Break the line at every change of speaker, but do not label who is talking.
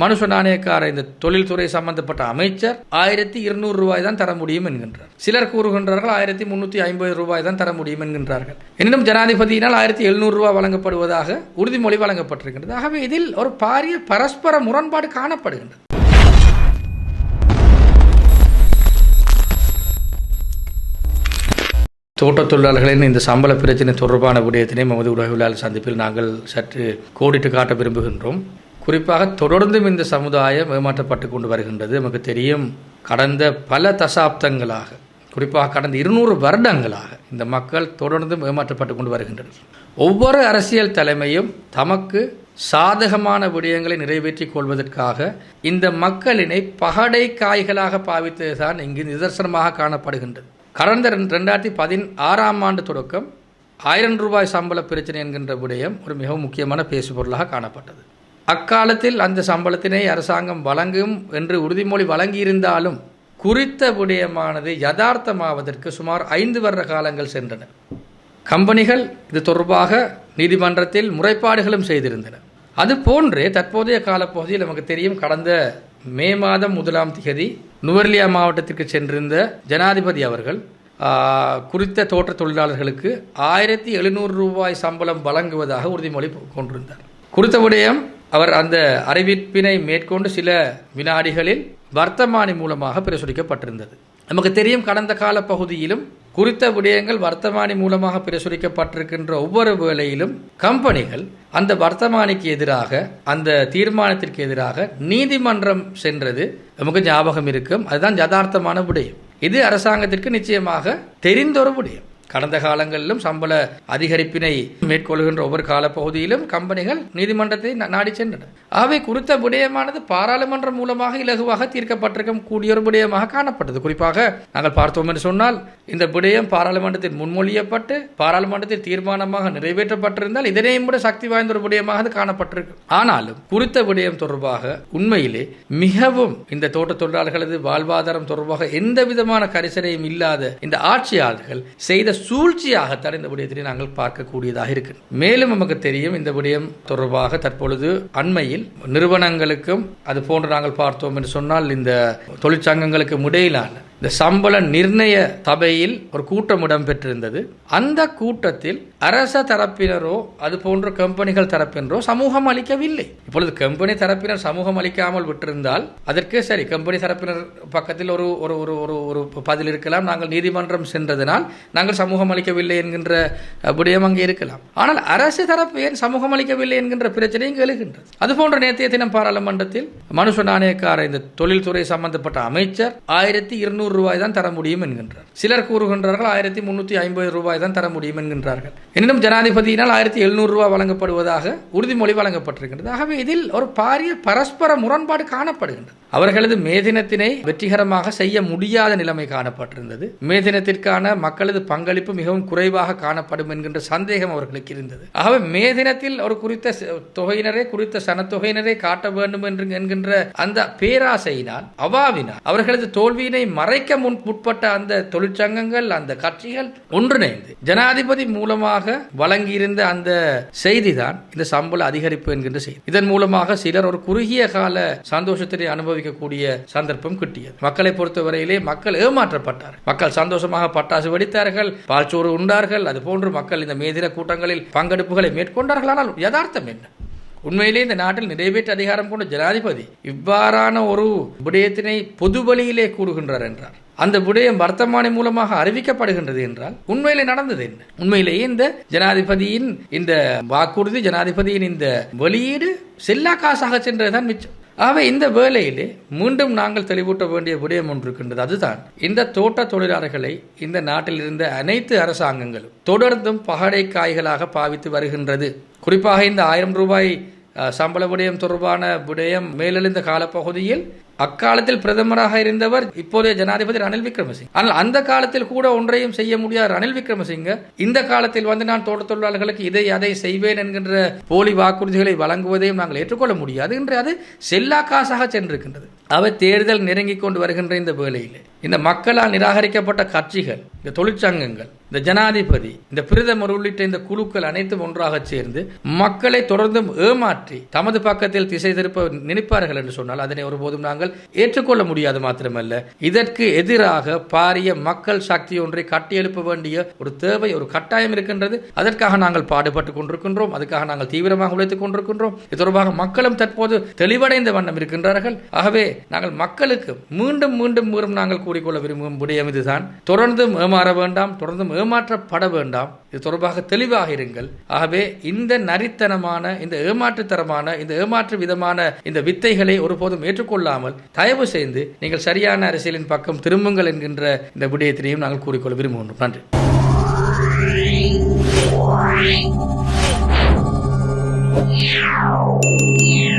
மனுஷ நாணயக்கார இந்த தொழில்துறை சம்பந்தப்பட்ட அமைச்சர் ஆயிரத்தி இருநூறு ரூபாய் தான் தர முடியும் என்கின்றார். சிலர் கூறுகின்றார்கள் ஆயிரத்தி முன்னூத்தி ஐம்பது ரூபாய் தான் தர முடியும் என்கின்றார்கள். எனினும் ஜனாதிபதியினால் ஆயிரத்தி எழுநூறு ரூபாய் வழங்கப்படுவதாக உறுதிமொழி வழங்கப்பட்டிருக்கின்றது. ஆகவே இதில் ஒரு பாரிய பரஸ்பர முரண்பாடு காணப்படுகின்றது. தோட்டத் தொழிலாளர்களின் இந்த சம்பள பிரச்சனை தொடர்பான விடயத்தினை நமது உலகிலாளர் சந்திப்பில் நாங்கள் சற்று கோடிட்டு காட்ட விரும்புகின்றோம். குறிப்பாக தொடர்ந்தும் இந்த சமுதாயம் ஏமாற்றப்பட்டு கொண்டு வருகின்றது. நமக்கு தெரியும் கடந்த பல தசாப்தங்களாக குறிப்பாக கடந்த இருநூறு வருடங்களாக இந்த மக்கள் தொடர்ந்தும் ஏமாற்றப்பட்டு கொண்டு வருகின்றனர். ஒவ்வொரு அரசியல் தலைமையும் தமக்கு சாதகமான விடயங்களை நிறைவேற்றிக் கொள்வதற்காக இந்த மக்களினை பகடை காய்களாக பாவித்ததுதான் இங்கு நிதர்சனமாக காணப்படுகின்றது. கடந்த ரெண்டாயிரத்தி பதினாறாம் ஆண்டு தொடக்கம் ஆயிரம் ரூபாய் சம்பள பிரச்சனை என்கின்ற விடயம் ஒரு மிகவும் முக்கியமான பேசுபொருளாக காணப்பட்டது. அக்காலத்தில் அந்த சம்பளத்தினை அரசாங்கம் வழங்கும் என்று உறுதிமொழி வழங்கியிருந்தாலும் குறித்த விடயமானது யதார்த்தமாவதற்கு சுமார் ஐந்து வருட காலங்கள் சென்றன. கம்பெனிகள் இது தொடர்பாக நீதிமன்றத்தில் முறைப்பாடுகளும் செய்திருந்தன. அது போன்றே தற்போதைய காலப்பகுதியில் நமக்கு தெரியும் கடந்த மே மாதம் முதலாம் திகதி நுவர்லியா மாவட்டத்திற்கு சென்றிருந்த ஜனாதிபதி அவர்கள் குறித்த தோட்ட தொழிலாளர்களுக்கு ஆயிரத்தி எழுநூறு ரூபாய் சம்பளம் வழங்குவதாக உறுதிமொழி கொண்டிருந்தார். குறித்த விடயம் அவர் அந்த அறிவிப்பினை மேற்கொண்டு சில வினாடிகளில் வர்த்தமானி மூலமாக பிரசுரிக்கப்பட்டிருந்தது. நமக்கு தெரியும் கடந்த கால பகுதியிலும் குறித்த விடயங்கள் வர்த்தமானி மூலமாக பிரசுரிக்கப்பட்டிருக்கின்ற ஒவ்வொரு வேளையிலும் கம்பெனிகள் அந்த வர்த்தமானிக்கு எதிராக அந்த தீர்மானத்திற்கு எதிராக நீதிமன்றம் சென்றது. நமக்கு ஞாபகம் இருக்கும். அதுதான் யதார்த்தமான விடயம். இது அரசாங்கத்திற்கு நிச்சயமாக தெரிந்தொரு விடயம். கடந்த காலங்களிலும் சம்பள அதிகரிப்பினை மேற்கொள்கின்ற ஒவ்வொரு காலப்பகுதியிலும் கம்பெனிகள் நீதிமன்றத்தை நாடி சென்றன. ஆகவே குறித்த விடயமானது பாராளுமன்றம் மூலமாக இலகுவாக தீர்க்கப்பட்டிருக்கும் கூடிய ஒரு விடயமாக காணப்பட்டது. குறிப்பாக நாங்கள் பார்த்தோம் என்று சொன்னால் இந்த விடயம் பாராளுமன்றத்தில் முன்மொழியப்பட்டு பாராளுமன்றத்தில் தீர்மானமாக நிறைவேற்றப்பட்டிருந்தால் இதனையும் விட சக்தி வாய்ந்த ஒரு விடயமாக அது காணப்பட்டிருக்கு ஆனாலும் குறித்த விடயம் தொடர்பாக உண்மையிலே மிகவும் இந்த தோட்ட தொழிலாளர்களது வாழ்வாதாரம் தொடர்பாக எந்த விதமான கரிசனையும் இல்லாத இந்த ஆட்சியாளர்கள் செய்த சூழ்ச்சியாகத்தான் இந்த விடயத்தினை நாங்கள் பார்க்கக்கூடியதாக இருக்கு. மேலும் நமக்கு தெரியும் இந்த விடயம் தொடர்பாக தற்பொழுது அண்மையில் நிறுவனங்களுக்கும் அது போன்று நாங்கள் பார்த்தோம் என்று சொன்னால் இந்த தொழிற்சங்கங்களுக்கும் இடையிலான இந்த சம்பள நிர்ணய சபையில் ஒரு கூட்டம் இடம்பெற்றிருந்தது. அந்த கூட்டத்தில் அரச தரப்பினரோ அது போன்ற கம்பெனிகள் தரப்பினரோ சமூகம் அளிக்கவில்லை. இப்பொழுது கம்பெனி தரப்பினர் சமூகம் அளிக்காமல் விட்டிருந்தால் அதற்கு சரி கம்பெனி தரப்பினர் பக்கத்தில் ஒரு ஒரு ஒரு ஒரு ஒரு பதில் இருக்கலாம். நாங்கள் நீதிமன்றம் சென்றதனால் நாங்கள் சமூகம் அளிக்கவில்லை என்கின்ற விடயம் அங்கே இருக்கலாம். ஆனால் அரசு தரப்பு ஏன் சமூகம் அளிக்கவில்லை என்கின்ற பிரச்சனையும் இங்கு எழுகின்றது. அதுபோன்ற நேற்றைய தினம் பாராளுமன்றத்தில் மனுஷ நாணயக்கார இந்த தொழில்துறை சம்பந்தப்பட்ட அமைச்சர் ஆயிரத்தி இருநூறு ரூபாய் தான் தர முடியும் என்கின்றார். சிலர் கூறுகின்றார்கள் ஆயிரத்தி முன்னூத்தி ஐம்பது ரூபாய் தான் தர முடியும் என்கின்றார்கள். எனினும் ஜனாதிபதியினால் ஆயிரத்தி எழுநூறு ரூபாய் வழங்கப்படுவதாக உறுதிமொழி வழங்கப்பட்டிருக்கின்றது. ஆகவே இதில் ஒரு பாரிய பரஸ்பர முரண்பாடு காணப்படுகின்றது. அவர்களது மேதினத்தினை வெற்றிகரமாக செய்ய முடியாத நிலைமை காணப்பட்டிருந்தது. மேதினத்திற்கான மக்களது பங்களிப்பு மிகவும் குறைவாக காணப்படும் என்கின்ற சந்தேகம் அவர்களுக்கு இருந்தது. ஆகவே மேதினத்தில் ஒரு குறித்த தொகையினரே தொகையினரை குறித்த சனத்தொகையினரை காட்ட வேண்டும் என்று என்கின்ற அந்த பேராசையினால் அவாவினால் அவர்களது தோல்வியினை மறைக்க முன் முற்பட்ட அந்த தொழிற்சங்கங்கள் அந்த கட்சிகள் ஒன்றிணைந்து ஜனாதிபதி மூலமாக வழங்கியிருந்த அந்த செய்திதான் இந்த சம்பள அதிகரிப்பு என்கின்ற செய்தி. இதன் மூலமாக சிலர் ஒரு குறுகிய கால சந்தோஷத்தினை அனுபவிக்கக்கூடிய சந்தர்ப்பம் கிட்டியது. மக்களை பொறுத்தவரையிலே மக்கள் ஏமாற்றப்பட்டார் மக்கள் சந்தோஷமாக பட்டாசு வெடித்தார்கள் பால்சோறு உண்டார்கள் அது போன்று மக்கள் இந்த மேதின கூட்டங்களில் பங்கெடுப்புகளை மேற்கொண்டார்கள். ஆனால் யதார்த்தம் என்ன? உண்மையிலே இந்த நாட்டில் நிறைவேற்ற அதிகாரம் கொண்ட ஜனாதிபதி இவ்வாறான ஒரு விடயத்தினை பொது வழியிலே கூறுகின்றார் என்றார். அந்த விடயம் வர்த்தமானி மூலமாக அறிவிக்கப்படுகின்றது என்றால் உண்மையிலே நடந்தது என்ன? உண்மையிலேயே இந்த ஜனாதிபதியின் இந்த வாக்குறுதி ஜனாதிபதியின் இந்த வெளியீடு செல்லா காசாக சென்றதுதான் மிச்சம். ஆக இந்த வேலையிலே மீண்டும் நாங்கள் தெளிவூட்ட வேண்டிய விடயம் ஒன்று இருக்கின்றது அதுதான் இந்த தோட்ட தொழிலாளர்களை இந்த நாட்டில் இருந்த அனைத்து அரசாங்கங்களும் தொடர்ந்தும் பகடை காய்களாக பாவித்து வருகின்றது. குறிப்பாக இந்த ஆயிரம் ரூபாய் சம்பள விடயம் தொடர்பான விடயம் மேலெழுந்த காலப்பகுதியில் அக்காலத்தில் பிரதமராக இருந்தவர் இப்போதைய ஜனாதிபதி ரணில் விக்ரமசிங் ஆனால் அந்த காலத்தில் கூட ஒன்றையும் செய்ய முடியாத ரணில் விக்ரமசிங்க. இந்த காலத்தில் வந்து நான் தோட்ட தொழிலாளர்களுக்கு இதை அதை செய்வேன் என்கின்ற போலி வாக்குறுதிகளை வழங்குவதையும் நாங்கள் ஏற்றுக்கொள்ள முடியாது. என்று அது செல்லா காசாக சென்றிருக்கின்றது. அவை தேர்தல் நெருங்கிக் கொண்டு வருகின்ற இந்த வேளையில். இந்த மக்களால் நிராகரிக்கப்பட்ட கட்சிகள் இந்த தொழிற்சங்கங்கள் இந்த ஜனாதிபதி இந்த பிரதமர் உள்ளிட்ட இந்த குழுக்கள் அனைத்தும் ஒன்றாக சேர்ந்து மக்களை தொடர்ந்தும் ஏமாற்றி தமது பக்கத்தில் திசை திருப்ப நினைப்பார்கள் என்று சொன்னால் அதனை ஒருபோதும் நாங்கள் ஏற்றுக்கொள்ள முடியாது மாத்திரமல்ல. இதற்கு எதிராக பாரிய மக்கள் சக்தி ஒன்றை கட்டியெழுப்ப வேண்டிய ஒரு தேவை ஒரு கட்டாயம் இருக்கின்றது. அதற்காக நாங்கள் பாடுபட்டு கொண்டிருக்கின்றோம். அதுக்காக நாங்கள் தீவிரமாக உழைத்துக் கொண்டிருக்கின்றோம். இது தொடர்பாக மக்களும் தற்போது தெளிவடைந்த வண்ணம் இருக்கின்றார்கள். ஆகவே நாங்கள் மக்களுக்கு மீண்டும் மீண்டும் மீண்டும் நாங்கள் கூறிக்கொள்ள விரும்பும் விடயம் இதுதான். தொடர்ந்தும் ஏமாற வேண்டாம் தொடர்ந்தும் ஏமாற்றப்பட வேண்டாம். இது தொடர்பாக தெளிவாக இருங்கள். ஆகவே இந்த நரித்தனமான இந்த ஏமாற்றுத்தரமான இந்த ஏமாற்று விதமான இந்த வித்தைகளை ஒருபோதும் ஏற்றுக்கொள்ளாமல் தயவு செய்து நீங்கள் சரியான அரசியலின் பக்கம் திரும்புங்கள் என்கின்ற இந்த விடயத்தினையும் நாங்கள் கூறிக்கொள்ள விரும்புகின்றோம். நன்றி.
Yeah.